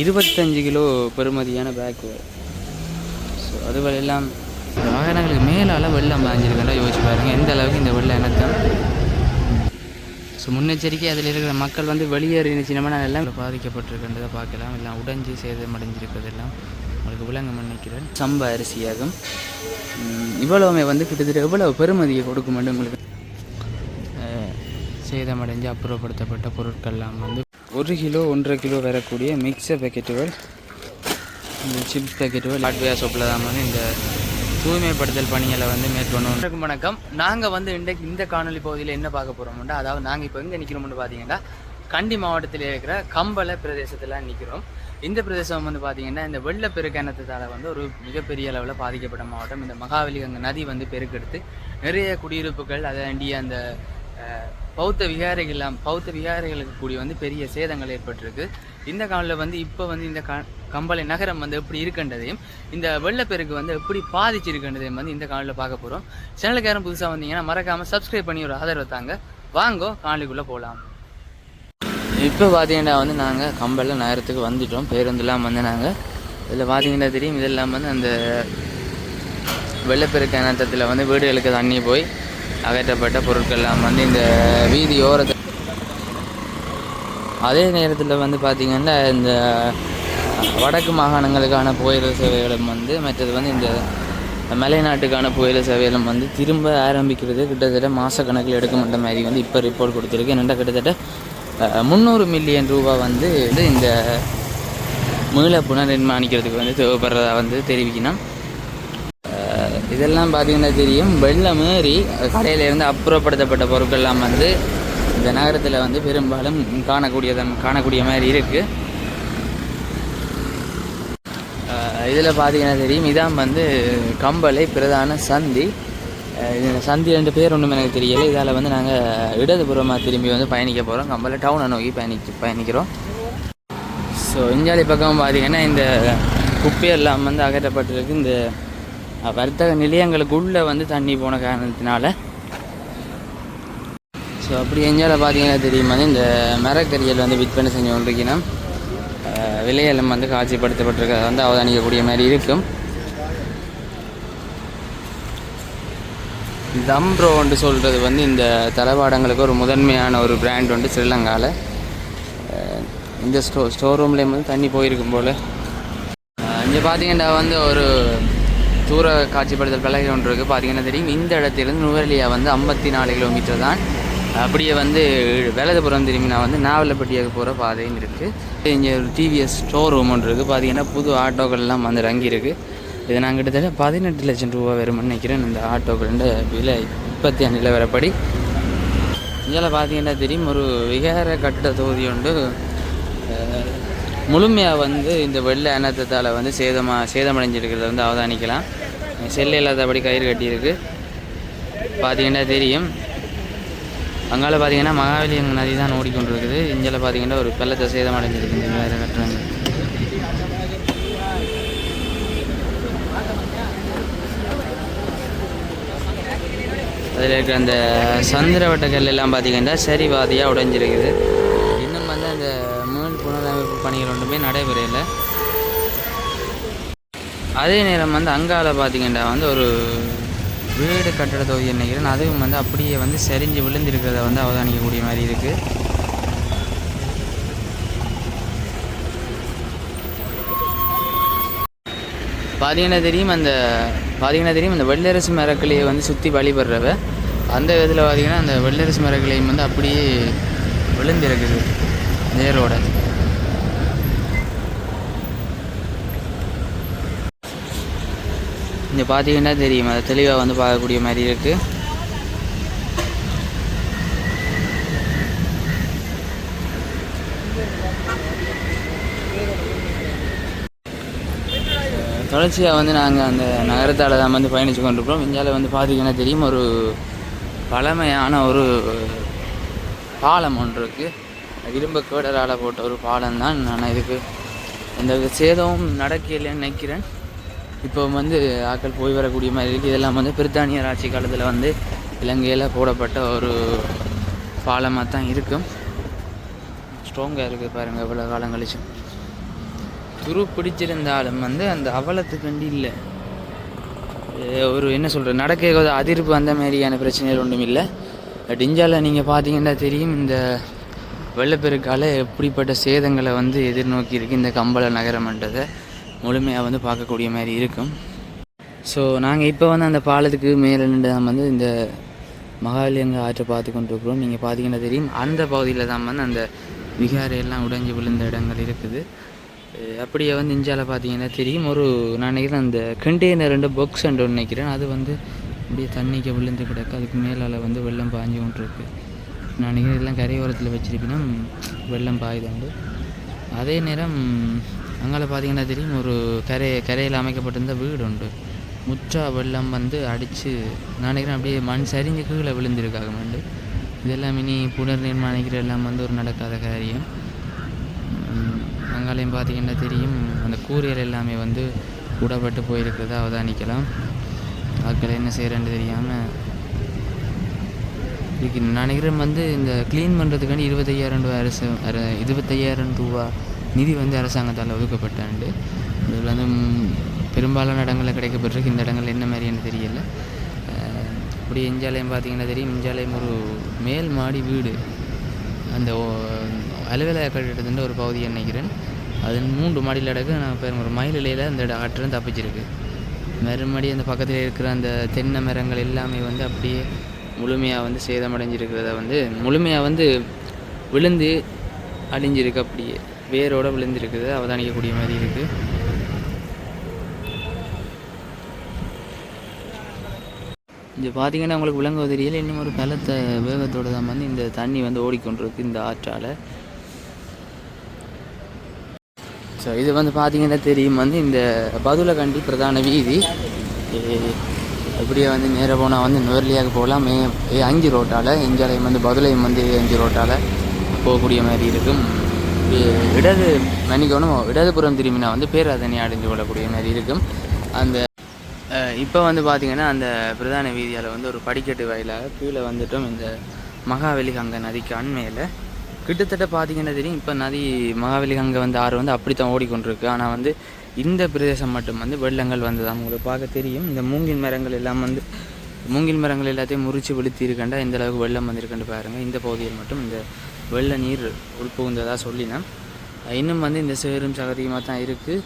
இருபத்தஞ்சு கிலோ பெறுமதியான பேக் வரும் ஸோ அதுவரையெல்லாம் இந்த வாகனங்களுக்கு மேலால் வெள்ளம் பாஞ்சிருக்கா யோசிச்சு பாருங்கள் எந்த அளவுக்கு இந்த வெள்ளம் என்னத்தான் ஸோ முன்னெச்சரிக்கை அதில் இருக்கிற மக்கள் வந்து வெளியேறி சின்னமான எல்லாம் பாதிக்கப்பட்டிருக்கின்றதை பார்க்கலாம். எல்லாம் உடைஞ்சு சேதம் அடைஞ்சிருக்கிறதெல்லாம் உங்களுக்கு விளங்க நினைக்கிறேன் சம்ப அரிசியாகும். இவ்வளவுமே வந்து கிட்டத்தட்ட எவ்வளவு பெறுமதியை கொடுக்க வேண்டும் உங்களுக்கு சேதமடைஞ்சு அப்புறப்படுத்தப்பட்ட பொருட்கள்லாம் வந்து ஒரு கிலோ ஒன்றரை கிலோ வரக்கூடிய மிக்சர் பேக்கெட்டுகள் இந்த சிப்ஸ் பேக்கெட்டுகள் ஹாட்வேர் ஷாப்பில் தான் வந்து இந்த தூய்மைப்படுத்தல் பணிகளை வந்து மேற்கொண்டு வணக்கம் வணக்கம். நாங்கள் வந்து இன்றைக்கு இந்த காணொலி பகுதியில் என்ன பார்க்க போகிறோம்னா அதாவது நாங்கள் இப்போ எங்கே நிற்கிறோம்னு பார்த்தீங்கன்னா கண்டி மாவட்டத்தில் இருக்கிற கம்பள பிரதேசத்தில் நிற்கிறோம் இந்த பிரதேசம் வந்து பார்த்தீங்கன்னா இந்த வெள்ளப்பெருக்கிணத்தால் வந்து ஒரு மிகப்பெரிய அளவில் பாதிக்கப்பட்ட மாவட்டம். இந்த மகாவலி அங்கே நதி வந்து பெருக்கெடுத்து நிறைய குடியிருப்புகள் அதாண்டி அந்த பௌத்த விகாரைகள் பௌத்த விகாரைகளுக்கு கூடிய வந்து பெரிய சேதங்கள் ஏற்பட்டிருக்கு. இந்த காலில் வந்து இப்போ வந்து இந்த க கம்பளை நகரம் வந்து எப்படி இருக்கின்றதையும் இந்த வெள்ளப்பெருக்கு வந்து எப்படி பாதிச்சிருக்கின்றதையும் வந்து இந்த காலில் பார்க்க போகிறோம் சேனலுக்கு யாரும் புதுசாக வந்தீங்கன்னா மறக்காமல் சப்ஸ்கிரைப் பண்ணி ஒரு ஆதரவு தாங்க. வாங்கோ காலிக்குள்ளே போகலாம் இப்போ பார்த்தீங்கன்னா வந்து நாங்கள் கம்பள நகரத்துக்கு வந்துட்டோம். பேருந்துலாம் வந்து நாங்கள் இதில் பார்த்தீங்கன்னா தெரியும் இதெல்லாம் வந்து அந்த வெள்ளப்பெருக்கு இனத்தத்தில் வந்து வீடுகளுக்கு தண்ணி போய் அகற்றப்பட்ட பொருட்கள்லாம் வந்து இந்த வீதியோரத்தில் அதே நேரத்தில் வந்து பார்த்திங்கன்னா இந்த வடக்கு மாகாணங்களுக்கான புயல் சேவைகளும் வந்து மற்றது வந்து இந்த மலைநாட்டுக்கான புயல சேவைகளும் வந்து திரும்ப ஆரம்பிக்கிறது. கிட்டத்தட்ட மாதக்கணக்கில் எடுக்க மாட்ட மாதிரி வந்து இப்போ ரிப்போர்ட் கொடுத்துருக்கு. என்னென்னா கிட்டத்தட்ட முந்நூறு மில்லியன் ரூபா வந்து இது இந்த மீள புனர்நிர்மாணிக்கிறதுக்கு வந்து தேவைப்படுறதா வந்து தெரிவிக்கணும். இதெல்லாம் பார்த்தீங்கன்னா தெரியும். வெள்ளம் ஏறி கடையிலேருந்து அப்புறப்படுத்தப்பட்ட பொருட்கள்லாம் வந்து இந்த நகரத்தில் வந்து பெரும்பாலும் காணக்கூடியதன் காணக்கூடிய மாதிரி இருக்குது இதில் பார்த்தீங்கன்னா தெரியும். இதான் வந்து கம்பளை பிரதான சந்தி. அஹ் சந்தி ரெண்டு பேர் ஒன்றும் எனக்கு தெரியல. இதால் வந்து நாங்கள் இடதுபுறமாக திரும்பி வந்து பயணிக்க போகிறோம் கம்பளை டவுனை நோக்கி பயணிச்சு பயணிக்கிறோம். ஸோ இஞ்சாலி பக்கம் பார்த்தீங்கன்னா இந்த குப்பையெல்லாம் வந்து அகற்றப்பட்டிருக்கு. இந்த வர்த்தக நிலையங்களுக்குள்ளே வந்து தண்ணி போன காரணத்தினால. ஸோ அப்படி எஞ்சால பார்த்தீங்கன்னா தெரியும் வந்து இந்த மரக்கறிகள் வந்து விற்பனை செஞ்சு கொண்டிருக்கணும் விலையெல்லாம் வந்து காட்சிப்படுத்தப்பட்டிருக்கிறத. வந்து அவதானிக்கக்கூடிய மாதிரி இருக்கும். தம்ப்ரோன்னு சொல்கிறது வந்து இந்த தளபாடங்களுக்கு ஒரு முதன்மையான ஒரு பிராண்ட் வந்து ஸ்ரீலங்காவில் இந்த ஸ்டோ ஸ்டோர் ரூம்லேயும் வந்து தண்ணி போயிருக்கும் போல். இங்கே பார்த்தீங்கன்னா வந்து ஒரு தூர காட்சிப்படுத்தல் பலகை ஒன்று இருக்குது பார்த்தீங்கன்னா தெரியும். இந்த இடத்திலிருந்து நுவரெலியா வந்து ஐம்பத்தி நாலு கிலோமீட்டர் தான். அப்படியே வந்து வலதுபுறம் திரும்பினா வந்து நாவலப்பட்டியாக போகிற பாதையும் இருக்குது இங்கே ஒரு டிவிஎஸ் ஸ்டோர் ரூம் ஒன்று இருக்குது பார்த்தீங்கன்னா புது ஆட்டோக்கள்லாம் வந்து இறங்கியிருக்கு. இது நான் கிட்டத்தட்ட பதினெட்டு லட்சம் ரூபா வரும்னு நினைக்கிறேன். இந்த ஆட்டோக்கள் விலை இப்பத்திய நிலவரப்படி இதில் பார்த்தீங்கன்னா தெரியும். ஒரு விகார கட்டிட தொகுதி உண்டு முழுமையாக வந்து இந்த வெள்ள இனத்தத்தால் வந்து சேதமாக சேதமடைஞ்சிருக்கிறத வந்து அவதானிக்கலாம். செல்ல இல்லாதபடி கயிறு கட்டியிருக்கு. பார்த்தீங்கன்னா தெரியும். அங்கால பார்த்தீங்கன்னா மகாவலி நதி தான் ஓடிக்கொண்டிருக்குது. இங்கே பார்த்தீங்கன்னா ஒரு வெள்ளத்தை சேதமடைஞ்சிருக்கு. இந்த வேறு கட்டுறாங்க அதில் இருக்கிற அந்த சந்திரவட்ட கல் எல்லாம் பார்த்தீங்கன்னா சரிவாதியாக உடைஞ்சிருக்குது இன்னும் வந்து அந்த மீள் புனரமைப்பு பணிகள் ஒன்றுமே நடைபெறல அதே நேரம் வந்து அங்கால பார்த்தீங்கன்னா வந்து ஒரு வீடு கட்டட தொகுதி நினைக்கிறேன். அதுவும் வந்து அப்படியே வந்து செறிஞ்சு விழுந்திருக்கிறத வந்து அவதானிக்கக்கூடிய மாதிரி இருக்குது பார்த்தீங்கன்னா தெரியும் அந்த பார்த்தீங்கன்னா தெரியும் அந்த வெள்ளரசு மரக்கிளையை வந்து சுற்றி வழிபடுறவ. அந்த விதத்தில் பார்த்தீங்கன்னா அந்த வெள்ளரசு மரக்கிளையும் வந்து அப்படியே விழுந்திருக்குது நேரோட. இங்கே பார்த்தீங்கன்னா தெரியும்? அதை தெளிவாக வந்து பார்க்கக்கூடிய மாதிரி இருக்குது தொடர்ச்சியாக வந்து நாங்கள் அந்த நகரத்தால் தான் வந்து பயணித்து கொண்டிருக்கிறோம். இந்தியாவில் வந்து பார்த்தீங்கன்னா தெரியும்? ஒரு பழமையான ஒரு பாலம் ஒன்று இருக்குது இரும்பு கேடரால் போட்ட ஒரு பாலம் தான். நான் இதுக்கு எந்த சேதமும் நடக்கலைன்னு நினைக்கிறேன். இப்போ வந்து ஆட்கள் போய் வரக்கூடிய மாதிரி இருக்குது இதெல்லாம் வந்து பிரித்தானியர் ஆட்சி காலத்தில் வந்து இலங்கையில் போடப்பட்ட ஒரு பாலமாக தான் இருக்கும். ஸ்ட்ராங்காக இருக்குது பாருங்கள் இவ்வளோ காலம் கழிச்சு. துரு பிடிச்சிருந்தாலும் வந்து அந்த அவலத்துக்கண்டி இல்லை. ஒரு என்ன சொல்கிறது நடக்க ஏதாவது அந்த மாதிரியான பிரச்சனைகள் ஒன்றும் இல்லை. டிஞ்சாவில் நீங்கள் பார்த்தீங்கன்னா தெரியும் இந்த வெள்ளப்பெருக்கால் எப்படிப்பட்ட சேதங்களை வந்து எதிர்நோக்கி இருக்குது இந்த கம்பள நகரம்ன்றதை. முழுமையாக வந்து பார்க்கக்கூடிய மாதிரி இருக்கும். ஸோ நாங்கள் இப்போ வந்து அந்த பாலத்துக்கு மேலே நின்று நம்ம வந்து இந்த மகாலியங்க ஆற்றை பார்த்து கொண்டிருக்கிறோம். நீங்கள் பார்த்தீங்கன்னா தெரியும் அந்த பகுதியில் தான் வந்து அந்த விகாரையெல்லாம் உடைஞ்சு விழுந்த இடங்கள் இருக்குது. அப்படியே வந்து இந்தியாவில் பார்த்தீங்கன்னா தெரியும். ஒரு நான் நினைக்கிறேன் அந்த கண்டெய்னர் ரெண்டு பாக்ஸ் ஒன்று நினைக்கிறேன். அது வந்து அப்படியே தண்ணிக்கு விழுந்து கிடக்கு. அதுக்கு மேலால் வந்து வெள்ளம் பாஞ்சு கொண்டு இருக்கு நான் நினைக்கிறேன் எல்லாம் கரையோரத்தில் வச்சிருப்பினா வெள்ளம் பாயுதுண்டு அதே நேரம் அங்கால பார்த்தீங்கன்னா தெரியும் ஒரு கரை கரையில் அமைக்கப்பட்டிருந்த வீடு உண்டு. முற்றா வெள்ளம் வந்து அடித்து நினைக்கிறேன் அப்படியே மண் சரிஞ்சு கீழே விழுந்திருக்காங்க மண்டு. இதெல்லாம் இனி புனர் நிர்மாணிக்கிற எல்லாம் வந்து ஒரு நடக்காத காரியம். அங்காலையும் பார்த்தீங்கன்னா தெரியும் அந்த கூரியல் எல்லாமே வந்து கூடப்பட்டு போயிருக்கிறத அவதானிக்கலாம். ஆட்கள் என்ன செய்கிறேன்னு தெரியாமல் இதுக்கு நினைக்கிறேன் வந்து இந்த க்ளீன் பண்ணுறதுக்காண்டி இருபத்தையாயிரம் ரூபா அரசு இருபத்தையாயிரம் ரூபா நிதி வந்து அரசாங்கத்தால் ஒதுக்கப்பட்டாண்டு இதில் வந்து பெரும்பாலான இடங்களில் கிடைக்கப்பட்டிருக்கு. இந்த இடங்கள் என்ன மாதிரின்னு தெரியல. அப்படி இப்படி இஞ்சாலயம் பார்த்தீங்கன்னா தெரியும். இஞ்சாலயம் ஒரு மேல் மாடி வீடு. அந்த ஓ- அலுவலக கட்டிடத்தின் ஒரு பகுதி நினைக்கிறேன். அது மூன்று மாடியில் அடக்கு. நான் பேருங்க ஒரு மயில் அந்த ஆற்றம் தப்பிச்சிருக்கு. மறுபடி அந்த பக்கத்தில் இருக்கிற அந்த தென்னை மரங்கள் எல்லாமே வந்து அப்படியே முழுமையாக வந்து சேதமடைஞ்சிருக்கிறத வந்து முழுமையாக வந்து விழுந்து அழிஞ்சிருக்கு அப்படியே. வேரோடு விழுந்திருக்குது. அவதானிக்கக்கூடிய மாதிரி இருக்குது இங்கே பார்த்தீங்கன்னா உங்களுக்கு விலங்கு தெரியல. இன்னும் ஒரு பலத்த வேகத்தோடு தான் வந்து இந்த தண்ணி வந்து ஓடிக்கொண்டிருக்கு இந்த ஆற்றால். ஸோ இது வந்து பார்த்தீங்கன்னா தெரியும். வந்து இந்த பதுலகண்டி பிரதான வீதி. அப்படியே வந்து நேராக போனால் வந்து நேர்லியாக போகலாம். மே ஏ அஞ்சு ரோட்டால் இஞ்சாலையும் வந்து பதுலையும் வந்து அஞ்சு ரோட்டால் போகக்கூடிய மாதிரி இருக்கும். இடது மன்னிக்கணும் இடதுபுறம் திரும்பினா வந்து பேராதனை அடைஞ்சு கொள்ளக்கூடிய மாதிரி இருக்கும். அந்த இப்போ வந்து பார்த்திங்கன்னா அந்த பிரதான வீதியால் வந்து ஒரு படிக்கட்டு வாயிலாக கீழே வந்துட்டோம். இந்த மகாவெளி கங்கை நதிக்கு அண்மையில் கிட்டத்தட்ட பார்த்தீங்கன்னா தெரியும் இப்போ நதி மகாவெளி கங்கை வந்து ஆறு வந்து அப்படி தான் ஓடிக்கொண்டிருக்கு. ஆனால் வந்து இந்த பிரதேசம் மட்டும் வந்து வெள்ளங்கள் வந்தது உங்களுக்கு பார்க்க தெரியும். இந்த மூங்கில் மரங்கள் எல்லாம் வந்து மூங்கில் மரங்கள் எல்லாத்தையும் முறிச்சு வெளுத்தி இருக்கண்டா? இந்த அளவுக்கு வெள்ளம் வந்திருக்குன்னு பாருங்கள் இந்த பகுதியில் மட்டும் இந்த வெள்ள நீர் உள்புகுந்ததாக சொல்லினேன். இன்னும் வந்து இந்த சேரும் சகதியுமாக தான் இருக்குது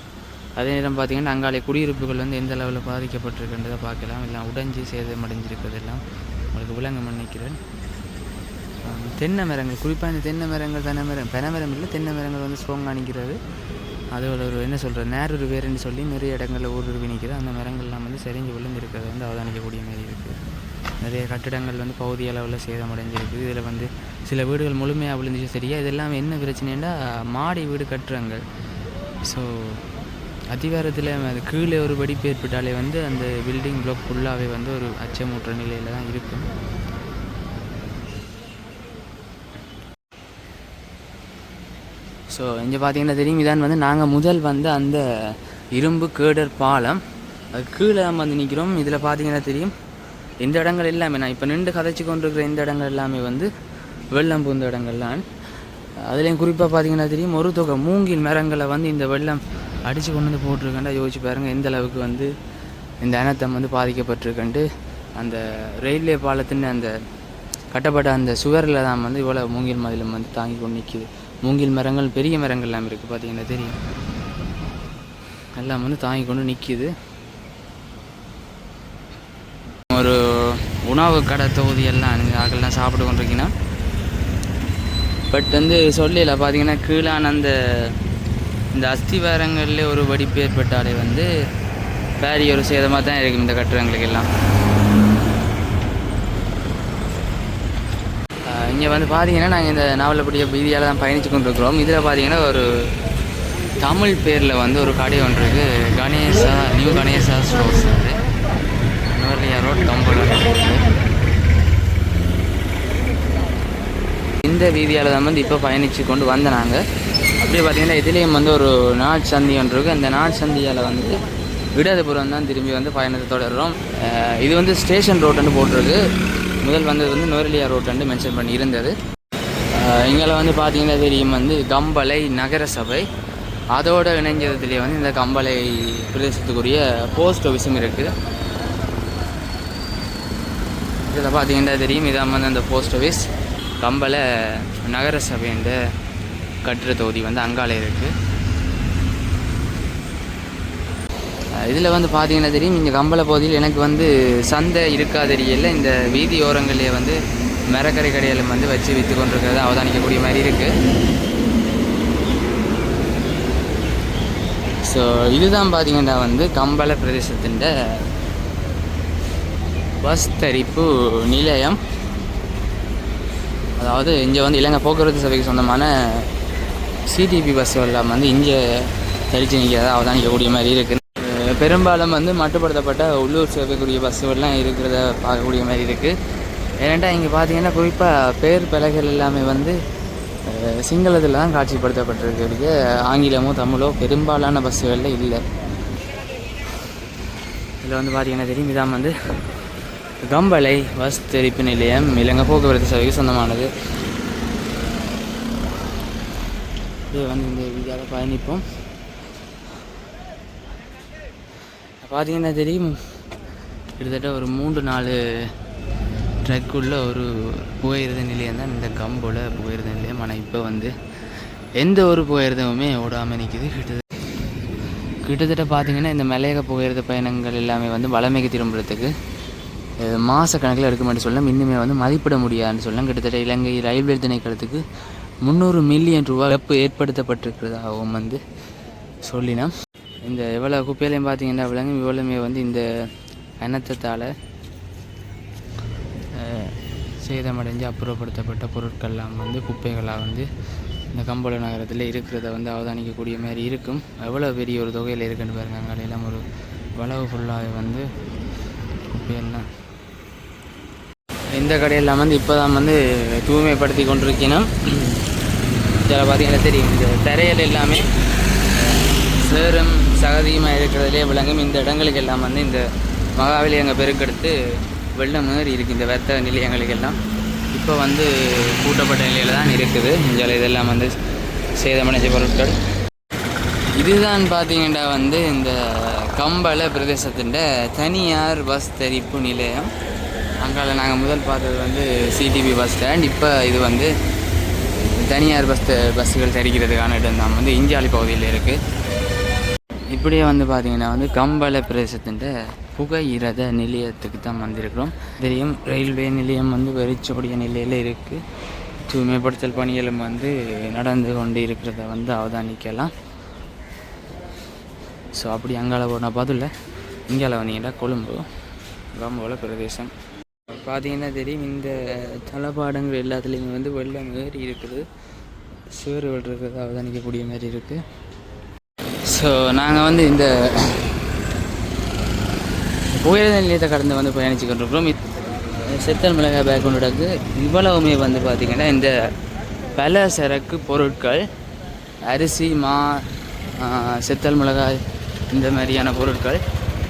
அதே நேரம் பார்த்தீங்கன்னா அங்காலே குடியிருப்புகள் வந்து எந்த அளவில் பாதிக்கப்பட்டிருக்கின்றதை பார்க்கலாம். எல்லாம் உடைஞ்சு சேதமடைஞ்சிருக்கிறது எல்லாம் உங்களுக்கு விளங்க நினைக்கிறேன். தென்னை மரங்கள் குறிப்பாக இந்த தென்னை மரங்கள் தென்னை மரம் பென மரம் இல்லை தென்னை மரங்கள் வந்து ஸ்ட்ராங்காக நிற்கிறது அதோட ஒரு என்ன சொல்கிற நேரொரு வேறுன்னு சொல்லி நிறைய இடங்களில் ஊடுருவி நிற்கிறது அந்த மரங்கள்லாம் வந்து செறிஞ்சு விழுந்திருக்கிறது வந்து அவதானிக்கக்கூடிய மாதிரி இருக்குது நிறைய கட்டிடங்கள் வந்து பகுதி அளவில் சேதமடைஞ்சிருக்கு இதில் வந்து சில வீடுகள் முழுமையாக விழுந்துச்சு. சரியா? இதெல்லாம் என்ன பிரச்சனைன்னா மாடி வீடு கட்டுறாங்க. ஸோ அதிகாரத்தில் அது கீழே ஒரு வெடிப்பு ஏற்பட்டாலே வந்து அந்த பில்டிங் பிளாக் ஃபுல்லாகவே வந்து ஒரு அச்சமூட்டுற நிலையில் தான் இருக்கும். ஸோ இங்கே பார்த்தீங்கன்னா தெரியும்? இதான் வந்து நாங்கள் முதல் வந்து அந்த இரும்பு கேடர் பாலம். அது கீழே நம்ம வந்து நிற்கிறோம் இதில் பார்த்தீங்கன்னா தெரியும். இந்த இடங்கள் எல்லாமே நான் இப்போ நின்று கதைச்சு கொண்டிருக்கிற இந்த இடங்கள் எல்லாமே வந்து வெள்ளம் பூந்த இடங்கள்லாம். அதுலேயும் குறிப்பாக பார்த்தீங்கன்னா தெரியும் ஒரு தொகை மூங்கில் மரங்களை வந்து இந்த வெள்ளம் அடித்து கொண்டு வந்து போட்டிருக்கேன்டா. யோசிச்சு பாருங்கள் எந்த அளவுக்கு வந்து இந்த இனத்தம் வந்து பாதிக்கப்பட்டிருக்கன்ட்டு அந்த ரயில்வே பாலத்தின் அந்த கட்டப்பட்ட அந்த சுவரில் தான் வந்து இவ்வளோ மூங்கில் மதிலும் வந்து தாங்கி கொண்டு நிற்கிது மூங்கில் மரங்கள் பெரிய மரங்கள் எல்லாம் இருக்குது பார்த்தீங்கன்னா தெரியும். எல்லாம் வந்து தாங்கி கொண்டு நிற்கிது ஒரு உணவு கடை தொகுதி எல்லாம் நீங்கள் சாப்பிட்டு கொண்டிருக்கீங்கன்னா பட் வந்து சொல்லல பார்த்தீங்கன்னா கீழான அந்த இந்த அஸ்திவாரங்களில் ஒரு வெடிப்பு ஏற்பட்டாலே வந்து வேறு ஒரு சேதமாக தான் இருக்கும் இந்த கட்டிடங்களுக்கு எல்லாம். இங்கே வந்து பார்த்தீங்கன்னா நாங்கள் இந்த நாவலப்படிய பீதியால் தான் பயணித்து கொண்டிருக்கிறோம். இதில் பார்த்தீங்கன்னா ஒரு தமிழ் பேரில் வந்து ஒரு கடை ஒன்று இருக்குது கணேசா நியூ கணேசா ஸ்டோர்ஸ் அது. நோர்லியா ரோட் கம்பளம். இந்த வீதியால் தான் வந்து இப்போ பயணித்து கொண்டு வந்த நாங்கள் அப்படியே பார்த்தீங்கன்னா இதுலேயும் வந்து ஒரு நாட் சந்தி ஒன்று இருக்குது அந்த நாட் சந்தியால் வந்து இடதுபுறம் தான் திரும்பி வந்து பயணத்தை தொடர்றோம். இது வந்து ஸ்டேஷன் ரோட்டுன்னு போட்டிருக்கு. முதல் வந்தது வந்து நோரலியா ரோட்டுன்னு மென்ஷன் பண்ணி இருந்தது. இங்கே வந்து பார்த்தீங்கன்னா தெரியும் வந்து கம்பளை நகர சபை. அதோடு இணைஞ்சதுலேயே வந்து இந்த கம்பளை பிரதேசத்துக்குரிய போஸ்ட் ஆஃபீஸும் இருக்குது இதில் பார்த்தீங்கன்னா தெரியும். இதான் வந்து அந்த போஸ்ட் ஆஃபீஸ் கம்பளை நகர சபைன்ற கட்டுற தொகுதி வந்து அங்காலே இருக்குது இதில் வந்து பார்த்தீங்கன்னா தெரியும் இங்கே கம்பளை பகுதியில் எனக்கு வந்து சந்தை இருக்காதறியில் இந்த வீதி ஓரங்களிலே வந்து மரக்கரை கடையிலும் வந்து வச்சு விற்று கொண்டிருக்கிறத அவதானிக்கக்கூடிய மாதிரி இருக்குது ஸோ இதுதான் பார்த்தீங்கன்னா வந்து கம்பளை பிரதேசத்தின் பஸ் தரிப்பு நிலையம். அதாவது இங்கே வந்து இலங்கை போக்குவரத்து சபைக்கு சொந்தமான சிடிபி பஸ் எல்லாம் வந்து இங்கே தரிச்சு நிற்கிறதா அவதானிக்கக்கூடிய மாதிரி இருக்குது பெரும்பாலும் வந்து மட்டுப்படுத்தப்பட்ட உள்ளூர் சேவைக்குரிய பஸ்ஸுகள்லாம் இருக்கிறத பார்க்கக்கூடிய மாதிரி இருக்குது ஏன்னாட்டா இங்கே பார்த்தீங்கன்னா குறிப்பாக பேர் பலகைகள் எல்லாமே வந்து சிங்களத்தில் தான் காட்சிப்படுத்தப்பட்டிருக்கு. ஆங்கிலமோ தமிழோ பெரும்பாலான பஸ்ஸுகளில் இல்லை. இதில் வந்து பார்த்தீங்கன்னா தெரியும் இதான் வந்து கம்பளை பஸ் தெரிப்பு நிலையம் இலங்கை போக்குவரத்து சபைக்கு சொந்தமானது. இது வந்து இந்த வீதியாக பயணிப்போம். பார்த்தீங்கன்னா தெரியும் கிட்டத்தட்ட ஒரு மூன்று நாலு ட்ரக்குள்ள ஒரு புகையிரத நிலையம் தான் இந்த கம்போல புகையிரத நிலையம். ஆனால் இப்போ வந்து எந்த ஒரு புகையிரதமுமே ஓடாமல் நிற்கிது கிட்டத்தட்ட கிட்டத்தட்ட பார்த்தீங்கன்னா இந்த மலையக புகையிரத பயணங்கள் எல்லாமே வந்து வளமைக்கு திரும்புறதுக்கு மாத கணக்கில் எடுக்க மாட்டேன் சொல்லலாம் இன்னுமே வந்து மதிப்பிட முடியாதுன்னு சொல்லலாம் கிட்டத்தட்ட இலங்கை ரயில்வே திணைக்களத்துக்கு முந்நூறு மில்லியன் ரூபா இழப்பு ஏற்படுத்தப்பட்டிருக்கிறதாகவும் வந்து சொல்லினோம். இந்த எவ்வளோ குப்பையிலையும் பார்த்தீங்கன்னா விலங்கு இவ்வளவுமே வந்து இந்த அனர்த்தத்தால் சேதமடைஞ்சு அப்புறப்படுத்தப்பட்ட பொருட்கள்லாம் வந்து குப்பைகளாக வந்து இந்த கம்போல நகரத்தில் இருக்கிறத வந்து அவதானிக்கக்கூடிய மாதிரி இருக்கும். எவ்வளோ பெரிய ஒரு தொகையில் இருக்குன்னு பாருங்க அங்கே எல்லாம் ஒரு வளவு ஃபுல்லாக வந்து குப்பையெல்லாம் இந்த கடையெல்லாம் வந்து இப்போ தான் வந்து தூய்மைப்படுத்தி கொண்டிருக்கணும் இதில் பார்த்தீங்கன்னா தெரியும் இந்த தரையில் எல்லாமே சேரும் சகதியுமாக இருக்கிறதுலே விளங்கும். இந்த இடங்களுக்கு எல்லாம் வந்து இந்த மகாவலி அங்கே பெருக்கெடுத்து வெள்ளம் மாரி இருக்குது இந்த வெத்த நிலையங்களுக்கெல்லாம் இப்போ வந்து கூட்டப்பட்ட நிலையில் தான் இருக்குது. இங்கே இதெல்லாம் வந்து சேதமடைஞ்ச பொருட்கள். இதுதான் பார்த்தீங்கன்னா வந்து இந்த கம்பள பிரதேசத்தின் தனியார் பஸ் தரிப்பு நிலையம். அங்கால நாங்கள் முதல் பார்த்தது வந்து சிடிபி பஸ் ஸ்டாண்ட் இப்போ இது வந்து தனியார் பஸ் பஸ்ஸுகள் தெரிகிறதுக்கான இடம் தான். வந்து இஞ்சாலி பகுதியில் இருக்குது இப்படியே வந்து பார்த்தீங்கன்னா வந்து கம்பள பிரதேசத்தின் புகையிரத நிலையத்துக்கு தான் வந்திருக்கிறோம். தெரியும் ரயில்வே நிலையம் வந்து வெறிச்சோடிய நிலையில் இருக்குது தூய்மைப்படுத்தல் பணிகளும் வந்து நடந்து கொண்டு இருக்கிறத வந்து அவதானிக்கலாம். ஸோ அப்படி அங்கால போனால் பதில் இங்கால வந்தீங்கன்னா கொழும்பு கம்போல பிரதேசம். பார்த்தீங்கன்னா தெரியும் இந்த தளபாடங்கள் எல்லாத்துலேயுமே வந்து வெள்ளம் ஏறி இருக்குது. சுவர் விடுறது அவதானிக்கக்கூடிய மாதிரி இருக்குது ஸோ நாங்கள் வந்து இந்த உயர்ந்த நிலையத்தை கடந்து வந்து பயணித்து கொண்டிருக்கிறோம். செத்தல் மிளகாய் பேக்ரவுண்டுக்கு இவ்வளவுமே வந்து பார்த்திங்கன்னா இந்த பல சரக்கு பொருட்கள் அரிசி மா செத்தல் மிளகாய் இந்த மாதிரியான பொருட்கள்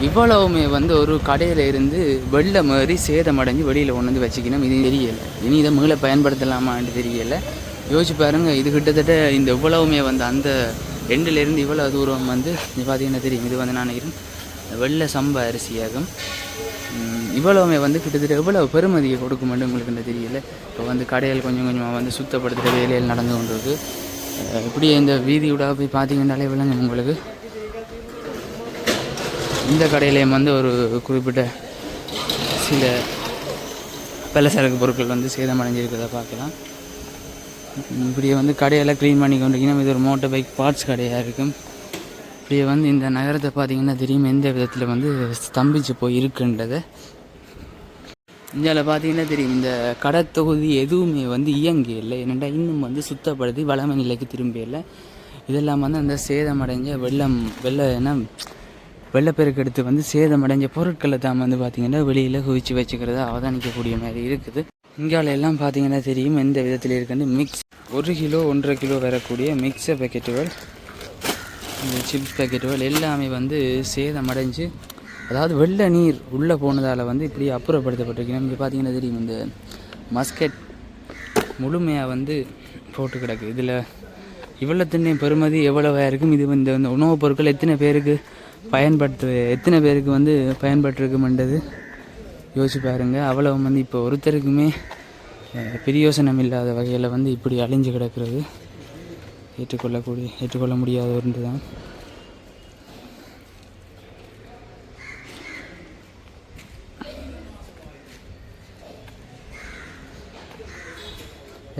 இவ்வளவுமே வந்து ஒரு கடையில் இருந்து வெள்ளை மாதிரி சேதமடைஞ்சு வெளியில் கொண்டு வந்து வச்சுக்கணும். இது தெரியலை. இனி இதை மீள பயன்படுத்தலாமான்னு தெரியலை. யோசிச்சு பாருங்கள் இது கிட்டத்தட்ட இந்த இவ்வளவுமே வந்து அந்த எண்டிலேருந்து இவ்வளோ தூரம் வந்து பார்த்தீங்கன்னா தெரியும்? இது வந்து நான் நினைக்கிறேன் வெள்ளை சம்ப அரிசியாகும். இவ்வளவுமே வந்து கிட்டத்தட்ட எவ்வளோ பெருமதியை கொடுக்குமென்று உங்களுக்கு என்ன தெரியல? இப்போ வந்து கடையில் கொஞ்சம் கொஞ்சமாக வந்து சுத்தப்படுத்துகிற வேலையில் நடந்து கொண்டு இப்படி இப்படியே இந்த வீதி போய் பார்த்தீங்கன்னாலே விளங்கும் உங்களுக்கு. இந்த கடையிலையும் வந்து ஒரு குறிப்பிட்ட சில பலசரக்கு பொருட்கள் வந்து சேதமடைஞ்சிருக்கிறத பார்க்கலாம். இப்படியே வந்து கடையெல்லாம் க்ளீன் பண்ணி கொண்டிருக்கணும் இது ஒரு மோட்டர் பைக் பார்ட்ஸ் கடையாக இருக்கும். இப்படியே வந்து இந்த நகரத்தை பார்த்தீங்கன்னா தெரியும் எந்த விதத்தில் வந்து ஸ்தம்பிச்சு போய் இருக்குன்றதை இந்தியாவில் பார்த்தீங்கன்னா தெரியும் இந்த கடத்தொகுதி எதுவுமே வந்து இயங்கி இல்லை. என்னென்னா இன்னும் வந்து சுத்தப்படுத்தி வளமை நிலைக்கு திரும்பியில்லை இதெல்லாம் வந்து அந்த சேதமடைஞ்ச வெள்ளம் வெள்ள என்ன வெள்ளப்பெருக்கெடுத்து வந்து சேதமடைஞ்ச பொருட்களை தான் வந்து பார்த்திங்கன்னா வெளியில் குவிச்சு வச்சுக்கிறத அவதானிக்கக்கூடிய மாதிரி இருக்குது. இங்கால எல்லாம் பார்த்தீங்கன்னா தெரியும் எந்த விதத்தில் இருக்குன்னு. மிக்ஸ் ஒரு கிலோ ஒன்றரை கிலோ வரக்கூடிய மிக்சர் பேக்கெட்டுகள் இந்த சிப்ஸ் பேக்கெட்டுகள் எல்லாமே வந்து சேதமடைஞ்சு அதாவது வெள்ளை நீர் உள்ளே போனதால் வந்து இப்படி அப்புறப்படுத்தப்பட்டிருக்கு. இங்கே பார்த்தீங்கன்னா தெரியும் இந்த மஸ்கெட் முழுமையாக வந்து போட்டு கிடக்கு. இதில் இவ்வளோத்தின் பெருமதி எவ்வளவாக இருக்கும்? இது வந்து இந்த உணவுப் பொருட்கள் எத்தனை பேருக்கு பயன்படுத்து எத்தனை பேருக்கு வந்து பயன்பட்டுருக்குமென்றது யோசிச்சு பாருங்க. அவ்வளவு வந்து இப்போ ஒருத்தருக்குமே பிரியோசனம் இல்லாத வகையில் வந்து இப்படி அழிஞ்சு கிடக்கிறது. ஏற்றுக்கொள்ளக்கூடிய ஏற்றுக்கொள்ள முடியாத ஒன்று தான்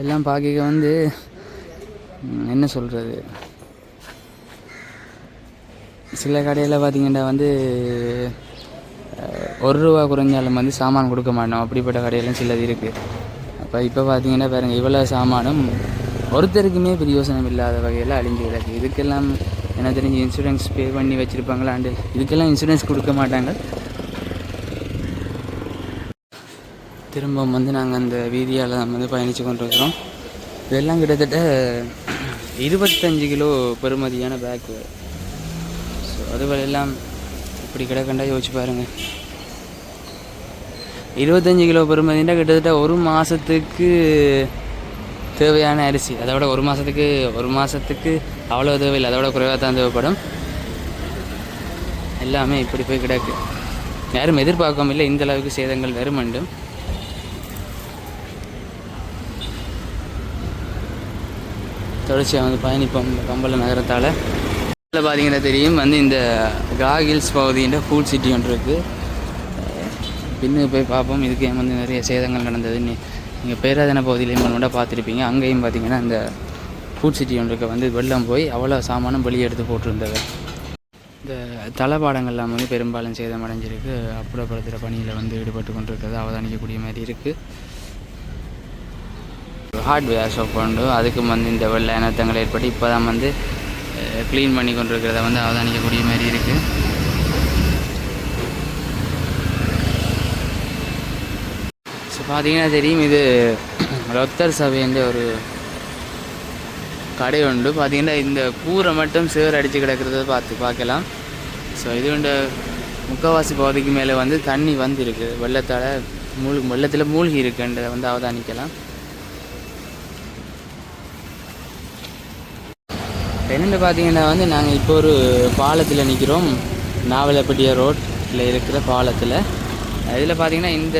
எல்லாம் பார்க்க வந்து என்ன சொல்கிறது சில கடையில் பார்த்தீங்கன்னா வந்து ஒரு ரூபா குறைஞ்சாலும் வந்து சாமான் கொடுக்க மாட்டோம். அப்படிப்பட்ட கடையெல்லாம் சிலது இருக்குது அப்போ இப்போ பார்த்தீங்கன்னா பாருங்கள் இவ்வளோ சாமானும் ஒருத்தருக்குமே பிரயோசனம் இல்லாத வகையில் அழிஞ்சு கிடக்கு. இதுக்கெல்லாம் எனக்கு தெரிஞ்சு இன்சூரன்ஸ் பே பண்ணி வச்சுருப்பாங்களாண்டு. இதுக்கெல்லாம் இன்சூரன்ஸ் கொடுக்க மாட்டாங்க. திரும்ப வந்து நாங்கள் அந்த வீதியால் வந்து பயணித்து கொண்டிருக்கிறோம் இதெல்லாம் கிட்டத்தட்ட இருபத்தஞ்சு கிலோ பெறுமதியான பேக்கு ஸோ அதுவரையெல்லாம் இப்படி கிடக்கண்டா யோசிச்சு பாருங்கள் இருபத்தஞ்சு கிலோ பெறுமதின்னா கிட்டத்தட்ட ஒரு மாதத்துக்கு தேவையான அரிசி. அதை விட ஒரு மாதத்துக்கு ஒரு மாதத்துக்கு அவ்வளோ தேவையில்லை. அதை விட குறைவாக தான் தேவைப்படும். எல்லாமே இப்படி போய் கிடக்கு. யாரும் எதிர்பார்க்கவும் இல்லை. இந்த அளவுக்கு சேதங்கள் வருமண்டும் தொடர்ச்சியாக வந்து பயணிப்போம். இந்த கம்பள நகரத்தால். இதில் பார்த்தீங்கன்னா தெரியும் வந்து இந்த காகில்ஸ் பகுதின்ற ஃபுட் சிட்டி ஒன்று இருக்குது பின்னு போய் பார்ப்போம் இதுக்கு வந்து நிறைய சேதங்கள் நடந்தது நீ நீங்கள் பேராதன பகுதியிலையும் ஒன்று பார்த்துருப்பீங்க. அங்கேயும் பார்த்தீங்கன்னா இந்த ஃபுட் சிட்டி ஒன்றுக்கு வந்து வெள்ளம் போய் அவ்வளோ சாமானும் வெளியே எடுத்து போட்டிருந்தது. இந்த தளபாடங்கள்லாம் வந்து பெரும்பாலும் சேதம் அடைஞ்சிருக்கு. அப்புறப்படுத்துகிற பணியில் வந்து ஈடுபட்டு கொண்டிருக்கிறது அவதானிக்கக்கூடிய மாதிரி இருக்குது ஹார்ட்வேர் ஷாப் உண்டு அதுக்கும் வந்து இந்த வெள்ள இனத்தங்கள் ஏற்பட்டு இப்போ தான் வந்து க்ளீன் பண்ணி கொண்டிருக்கிறத வந்து அவதானிக்கக்கூடிய மாதிரி இருக்குது ஸோ பார்த்தீங்கன்னா தெரியும் இது ரத்தர் சபைன்ற ஒரு கடை உண்டு. பார்த்தீங்கன்னா இந்த கூரை மட்டும் சேர் அடித்து கிடக்கிறத பார்த்து பார்க்கலாம். ஸோ இது உண்டு முக்கால்வாசி பகுதிக்கு மேலே வந்து தண்ணி வந்து இருக்குது வெள்ளத்தால் மூழ்கி வெள்ளத்தில் மூழ்கி இருக்குன்றதை வந்து அவதானிக்கலாம். என்னென்னு பார்த்தீங்கன்னா வந்து நாங்கள் இப்போ ஒரு பாலத்தில் நிற்கிறோம். நாவலப்பட்டிய ரோட்டில் இருக்கிற பாலத்தில். இதில் பார்த்தீங்கன்னா இந்த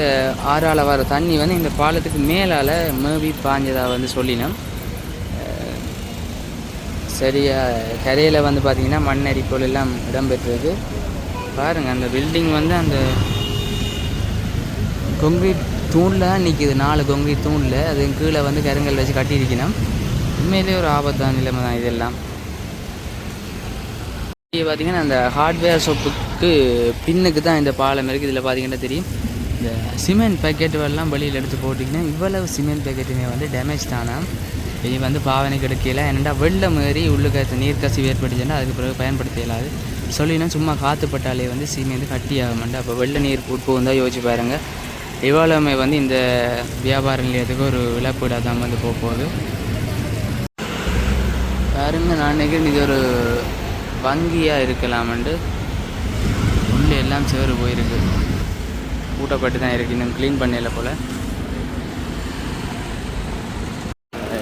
ஆறால் வர தண்ணி வந்து இந்த பாலத்துக்கு மேலால் மேவி பாஞ்சதாக வந்து சொல்லினோம். சரியாக சரியா கரையில் வந்து பார்த்திங்கன்னா மண் அரிப்போல் எல்லாம் இடம்பெற்றிருக்கு. பாருங்கள் அந்த பில்டிங் வந்து அந்த கொங்கிரீட் தூணில் தான் நிற்கிது நாலு கொங்கிரீட் தூணில். அது கீழே வந்து கருங்கல் வச்சு கட்டியிருக்கணும். உண்மையிலேயே ஒரு ஆபத்தான நிலைமை தான் இதெல்லாம். இங்கே பார்த்தீங்கன்னா அந்த ஹார்ட்வேர் ஷாப்புக்கு பின்னுக்கு தான் இந்த பாலம் இருக்குது இதில் பார்த்தீங்கன்னா தெரியும். இந்த சிமெண்ட் பேக்கெட் எல்லாம் வெளியில் எடுத்து போட்டிங்கன்னா இவ்வளவு சிமெண்ட் பேக்கெட்டுமே வந்து டேமேஜ் தானா? இனி வந்து பாவனை கிடைக்கல என்னென்னா வெள்ளம் ஏறி உள்ளுக்கு நீர் கசிவு ஏற்பட்டுச்சுன்னா அதுக்கு பிறகு பயன்படுத்த இயலாது. சொல்லினா சும்மா காற்று பட்டாலே வந்து சீமெந்து கட்டி ஆகமாட்டா அப்போ வெள்ள நீர் உட்போகும் தான் யோசிச்சு பாருங்கள் இவ்வளவுமே வந்து இந்த வியாபார நிலையத்துக்கு ஒரு இழப்பீடாக தான் வந்து போக போகுது. பாருங்க நான் நினைக்கிறேன் இது ஒரு வங்கியாக இருக்கலாம்ண்டு உள்ளே எல்லாம் சேறு போயிருக்கு. கூட்டப்பட்டு தான் இருக்குது இன்னும் க்ளீன் பண்ணல போல்.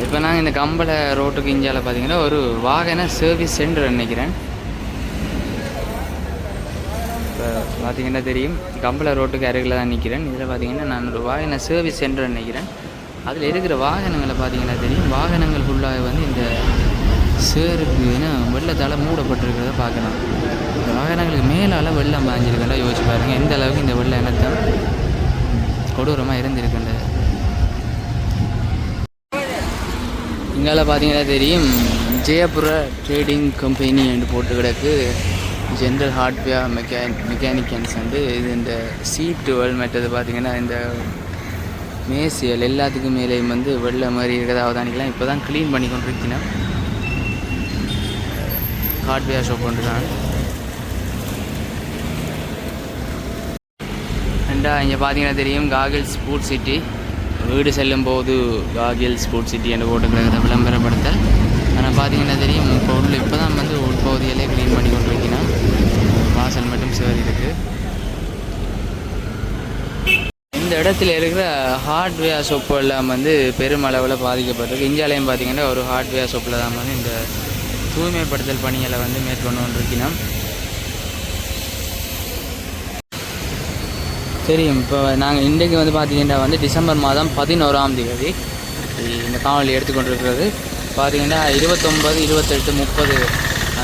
இப்போ நாங்கள் இந்த கம்பளை ரோட்டுக்கு இஞ்சால் பார்த்தீங்கன்னா ஒரு வாகன சர்வீஸ் சென்டர் நினைக்கிறேன். இப்போ பார்த்தீங்கன்னா தெரியும் கம்பளை ரோட்டுக்கு அருகில் தான் நிற்கிறேன் இதில் பார்த்தீங்கன்னா நான் ஒரு வாகன சர்வீஸ் சென்டர் நினைக்கிறேன். அதில் இருக்கிற வாகனங்களை பார்த்தீங்கன்னா தெரியும். வாகனங்கள் ஃபுல்லாக வந்து இந்த சேருக்கு என்ன வெள்ளத்தால் மூடப்பட்டிருக்கிறத பார்க்கலாம் இந்த வாகனங்களுக்கு மேலால் வெள்ளம் பாஞ்சிருக்கா யோசிச்சு பாருங்கள் எந்த அளவுக்கு இந்த வெள்ள இனத்தம் கொடூரமாக இருந்திருக்கின்றது. இங்கால பார்த்தீங்கன்னா தெரியும். ஜெயபுர ட்ரேடிங் கம்பெனி என்று போட்டு கிடக்கு. ஜென்ரல் ஹார்ட்வேர் மெக்கா மெக்கானிக்கன்ஸ் வந்து இது இந்த சீட் டுவெல் மெட்டது பார்த்தீங்கன்னா இந்த மேசியல் எல்லாத்துக்கும் மேலேயும் வந்து வெள்ளை மாதிரி இருக்கிறத அவதானிக்கலாம். இப்போ தான் க்ளீன் பண்ணி கொண்டிருக்கிறேன் ஹார்ட்வேர் ஷோ ஒன்று ரெண்டா இங்கே பார்த்தீங்கன்னா தெரியும் காகில் ஸ்போர்ட் சிட்டி வீடு செல்லும் போது காகில் ஸ்போர்ட் சிட்டி என்று போட்டுக்கிறத விளம்பரப்படுத்தல் ஆனால் பார்த்தீங்கன்னா தெரியும் இப்போ உள்ள இப்போ தான் வந்து உட்பகுதியிலே க்ளீன் பண்ணி கொண்டு வைக்கணும் வாசல் மட்டும் சேர் இருக்குது இந்த இடத்துல இருக்கிற ஹார்ட்வேர் ஷோப்பு எல்லாம் வந்து பெருமளவில் பாதிக்கப்பட்டிருக்கு. இந்தியாலையும் பார்த்தீங்கன்னா ஒரு ஹார்ட்வேர் ஷோப்பில் தான் வந்து இந்த தூய்மைப்படுத்தல் பணிகளை வந்து மேற்கொண்டு இருக்கணும் தெரியும். இப்போ நாங்கள் இன்றைக்கு வந்து பார்த்திங்கன்னா வந்து டிசம்பர் மாதம் பதினோராம் தேதி இந்த காணொலி எடுத்துக்கொண்டிருக்கிறது. பார்த்தீங்கன்னா இருபத்தொம்பது இருபத்தெட்டு முப்பது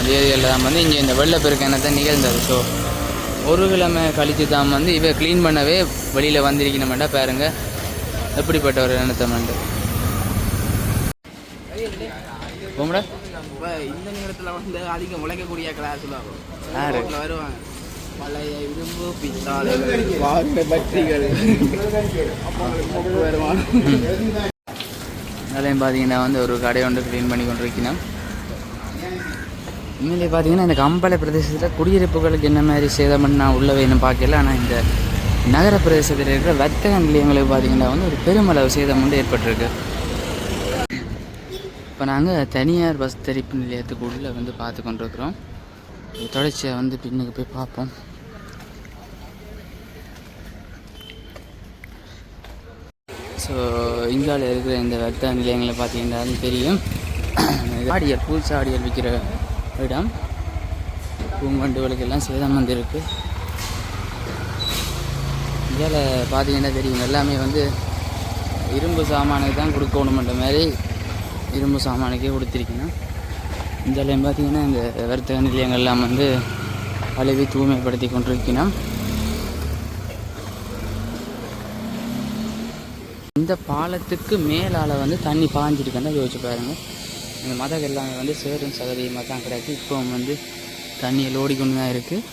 தேதிகளில் தான் வந்து இங்கே இந்த வெள்ளப்பெருக்கு என்னத்தை நிகழ்ந்தது. ஸோ ஒரு கிழமை கழித்து தான் வந்து இவை க்ளீன் பண்ணவே வெளியில் வந்திருக்கணுமெண்டா பாருங்கள் எப்படிப்பட்ட ஒரு எண்ணத்தமெண்டு போம்டா. இப்போ இந்த நேரத்தில் வந்து அதிகம் உழைக்கக்கூடிய கிளாஸில் யாரு? வருவாங்க. பழைய இரும்பு பித்தாளைகள் வாகன பற்றிகள் வருவாங்க அதுலேயும் பார்த்தீங்கன்னா வந்து ஒரு கடை ஒன்று க்ளீன் பண்ணி கொண்டிருக்கணும் உண்மையிலே பார்த்தீங்கன்னா இந்த கம்பளை பிரதேசத்தில் குடியிருப்புகளுக்கு என்ன மாதிரி சேதம்னு நான் உள்ளவே இன்னும் பார்க்கல. ஆனால் இந்த நகர பிரதேசத்தில் இருக்கிற வர்த்தக நிலையங்களுக்கு பார்த்தீங்கன்னா வந்து ஒரு பெருமளவு சேதம் வந்து ஏற்பட்டிருக்கு. இப்போ நாங்கள் தனியார் பஸ் தெரிப்பு நிலையத்துக்கு உள்ளே வந்து பார்த்து கொண்டிருக்கிறோம். தொடர்ச்சியை வந்து பின்னுக்கு போய் பார்ப்போம். ஸோ இந்தியாவில் இருக்கிற இந்த வர்த்தக நிலையங்களை பார்த்தீங்கன்னா தெரியும். ஆடியல் பூச்சாடியல் விற்கிற இடம். பூங்கண்டுகளுக்கெல்லாம் சேதம் வந்துருக்கு. இந்தியாவில் பார்த்தீங்கன்னா தெரியும். எல்லாமே வந்து இரும்பு சாமானுக்கு தான் கொடுக்கணுமென்ற மாதிரி இரும்பு சாமானுக்கே கொடுத்துருக்கினா இந்த அளவு பார்த்திங்கன்னா இந்த வர்த்தக நிலையங்கள்லாம் வந்து அழுவி தூய்மைப்படுத்தி கொண்டிருக்கணும் இந்த பாலத்துக்கு மேலால் வந்து தண்ணி பாஞ்சிருக்குன்னு யோசிச்சு பாருங்கள் இந்த மதகு எல்லாமே வந்து சேரும் சகதியமாக தான் கிடக்கு. இப்போ வந்து தண்ணியை லோடிக்கொண்டு தான் இருக்குது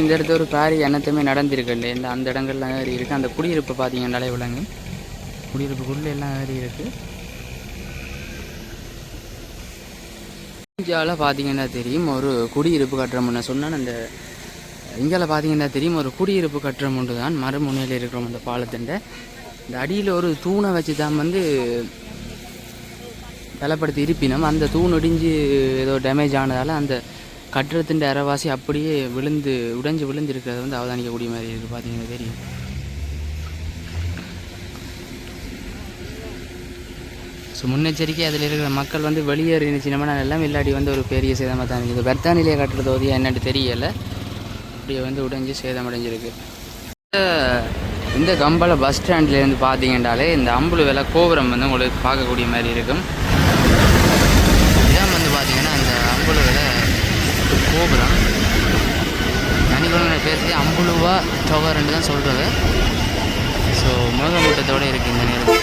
இந்த இடத்துல ஒரு பாரி எண்ணத்துமே நடந்திருக்கு இல்லை இந்த அந்த இடங்கள்லாம் ஏறி இருக்குது அந்த குடியிருப்பு பார்த்தீங்கன்னாலே விளங்கு. குடியிருப்புக்குள்ளே எல்லாம் ஏறி இருக்குது இந்தியாவில் பார்த்தீங்கன்னா தெரியும் ஒரு குடியிருப்பு கட்டுறோம்னு சொன்னால் அந்த இந்தியாவில் பார்த்தீங்கன்னா தெரியும் ஒரு குடியிருப்பு கட்டுற முண்டு தான் மறுமுனையில் இருக்கிறோம் அந்த பாலத்திண்ட. இந்த அடியில் ஒரு தூணை வச்சு தான் வந்து பலப்படுத்தி இருப்பினோம் அந்த தூண் இடிஞ்சு ஏதோ டேமேஜ் ஆனதால் அந்த கட்டிடத்தின் அரைவாசி அப்படியே விழுந்து உடைஞ்சு விழுந்து இருக்கிறது வந்து அவதானிக்கக்கூடிய மாதிரி இருக்குது பார்த்தீங்கன்னா தெரியும். ஸோ முன்னெச்சரிக்கை அதில் இருக்கிற மக்கள் வந்து வெளியேறின சின்னமான எல்லாம் இல்லாட்டி வந்து ஒரு பெரிய சேதமாக தான் இருக்குது. வெர்த்தா கட்டுறது ஓதியா தெரியலை. அப்படியே வந்து உடைஞ்சு சேதமடைஞ்சிருக்கு. இந்த- இந்த கம்பள பஸ் ஸ்டாண்ட்லேருந்து பார்த்தீங்கன்னாலே இந்த அம்புலு வில கோபுரம் வந்து உங்களுக்கு பார்க்கக்கூடிய மாதிரி இருக்கும் இதான் வந்து பார்த்தீங்கன்னா அந்த அம்புலு விலை கோபுரம். நனிகுளம் பேசி அம்புலுவா டொவர்ன்னு தான் சொல்கிறது ஸோ முருகமூட்டத்தோடு இருக்குது இந்த நேரத்தில்